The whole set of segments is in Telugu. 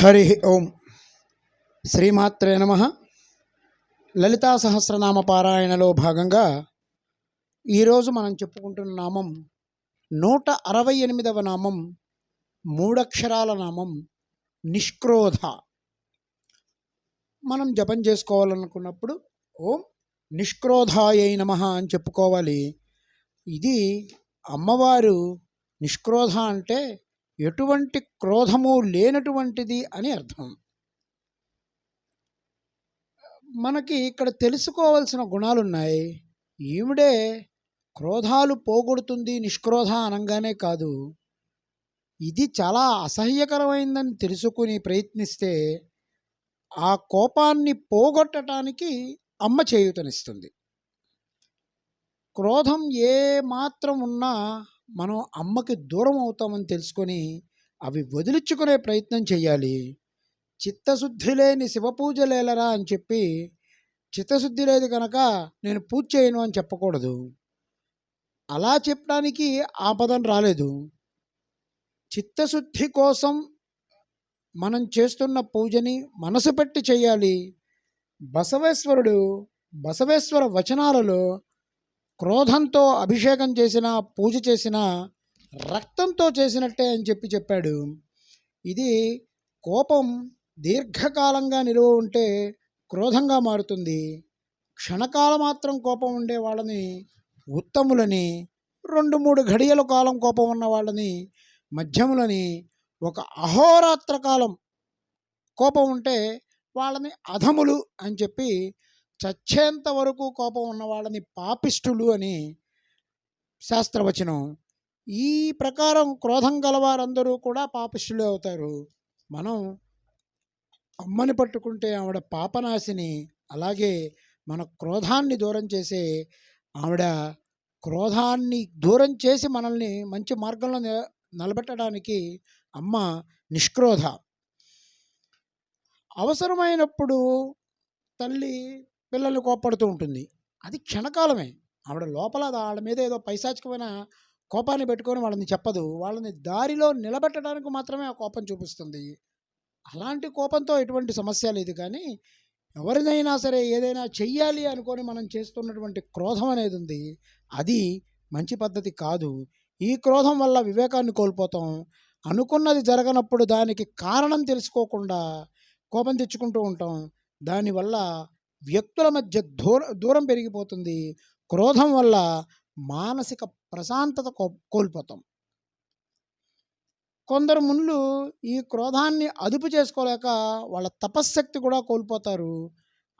హరి ఓం. శ్రీమాత్రే నమ. లలితా సహస్రనామ పారాయణలో భాగంగా ఈరోజు మనం చెప్పుకుంటున్న నామం నూట అరవై ఎనిమిదవ నామం మూడక్షరాల నామం నిష్క్రోధ. మనం జపం చేసుకోవాలనుకున్నప్పుడు ఓం నిష్క్రోధాయై నమ అని చెప్పుకోవాలి. ఇది అమ్మవారు నిష్క్రోధ అంటే ఎటువంటి క్రోధము లేనటువంటిది అని అర్థం. మనకి ఇక్కడ తెలుసుకోవాల్సిన గుణాలున్నాయి. ఈవిడే క్రోధాలు పోగొడుతుంది నిష్క్రోధ అనగానే కాదు. ఇది చాలా అసహ్యకరమైందని తెలుసుకుని ప్రయత్నిస్తే ఆ కోపాన్ని పోగొట్టడానికి అమ్మ చేయుతనిస్తుంది. క్రోధం ఏ మాత్రం ఉన్నా మనం అమ్మకి దూరం అవుతామని తెలుసుకొని అవి వదిలించుకునే ప్రయత్నం చేయాలి. చిత్తశుద్ధి లేని శివపూజ లేలరా అని చెప్పి చిత్తశుద్ధి లేదు కనుక నేను పూజ చేయను అని చెప్పకూడదు. అలా చెప్పడానికి ఆపదం రాలేదు. చిత్తశుద్ధి కోసం మనం చేస్తున్న పూజని మనసు పెట్టి చేయాలి. బసవేశ్వరుడు బసవేశ్వర వచనాలలో క్రోధంతో అభిషేకం చేసిన పూజ చేసిన రక్తంతో చేసినట్టే అని చెప్పి చెప్పాడు. ఇది కోపం దీర్ఘకాలంగా నిలువ ఉంటే క్రోధంగా మారుతుంది. క్షణకాల మాత్రం కోపం ఉండే వాళ్ళని ఉత్తములని రెండు మూడు ఘడియల కాలం కోపం ఉన్న వాళ్ళని మధ్యములని ఒక అహోరాత్ర కాలం కోపం ఉంటే వాళ్ళని అధములు అని చెప్పి చచ్చేంత వరకు కోపం ఉన్న వాళ్ళని పాపిష్టులు అని శాస్త్రవచనం. ఈ ప్రకారం క్రోధం గలవారందరూ కూడా పాపిష్టులే అవుతారు. మనం అమ్మని పట్టుకుంటే ఆవిడ పాపనాశిని అలాగే మన క్రోధాన్ని దూరం చేసే ఆవిడ క్రోధాన్ని దూరం చేసి మనల్ని మంచి మార్గంలో నిలబెట్టడానికి అమ్మ నిష్క్రోధ. అవసరమైనప్పుడు తల్లి పిల్లల్ని కోప్పడుతూ ఉంటుంది. అది క్షణకాలమే. ఆవిడ లోపల వాళ్ళ మీద ఏదో పైశాచికమైన కోపాన్ని పెట్టుకొని వాళ్ళని చెప్పదు. వాళ్ళని దారిలో నిలబెట్టడానికి మాత్రమే ఆ కోపం చూపిస్తుంది. అలాంటి కోపంతో ఎటువంటి సమస్య లేదు కానీ ఎవరినైనా సరే ఏదైనా చెయ్యాలి అనుకొని మనం చేస్తున్నటువంటి క్రోధం అనేది ఉంది. అది మంచి పద్ధతి కాదు. ఈ క్రోధం వల్ల వివేకాన్ని కోల్పోతాం. అనుకున్నది జరగనప్పుడు దానికి కారణం తెలుసుకోకుండా కోపం తెచ్చుకుంటూ ఉంటాం. దానివల్ల వ్యక్తుల మధ్య దూర దూరం పెరిగిపోతుంది. క్రోధం వల్ల మానసిక ప్రశాంతత కో కోల్పోతాం. కొందరు మునులు ఈ క్రోధాన్ని అదుపు చేసుకోలేక వాళ్ళ తపశ్శక్తి కూడా కోల్పోతారు.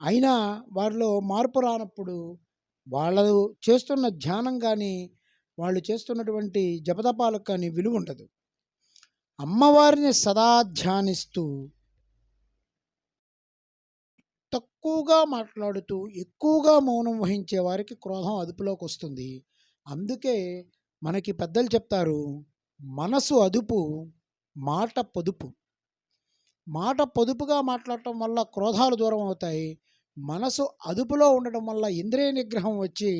అయినా వారిలో మార్పు రానప్పుడు వాళ్ళు చేస్తున్న ధ్యానం కానీ వాళ్ళు చేస్తున్నటువంటి జపతపాలకు కానీ విలువ ఉండదు అమ్మవారిని సదా ధ్యానిస్తూ తక్కువగా మాట్లాడుతూ ఎక్కువగా మౌనం వహించే వారికి క్రోధం అదుపులోకి వస్తుంది అందుకే మనకి పెద్దలు చెప్తారు మనసు అదుపు మాట పొదుపు. మాట పొదుపుగా మాట్లాడటం వల్ల క్రోధాలు దూరం అవుతాయి. మనసు అదుపులో ఉండటం వల్ల ఇంద్రియ నిగ్రహం వచ్చి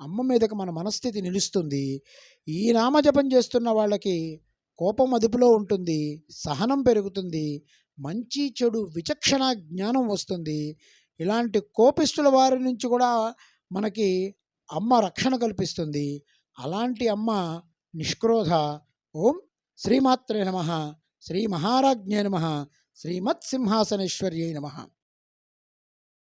అమ్మ మీదకి మన మనస్థితి నిలుస్తుంది. ఈ నామజపం చేస్తున్న వాళ్ళకి కోపం అదుపులో ఉంటుంది సహనం పెరుగుతుంది మంచి చెడు విచక్షణ జ్ఞానం వస్తుంది. ఇలాంటి కోపిష్టుల వారి నుంచి కూడా మనకి అమ్మ రక్షణ కల్పిస్తుంది. అలాంటి అమ్మ నిష్క్రోధ. ఓం శ్రీమాత్రే నమ. శ్రీ మహారాజ్ఞే నమ. శ్రీమత్ సింహాసనేశ్వర్యై నమ.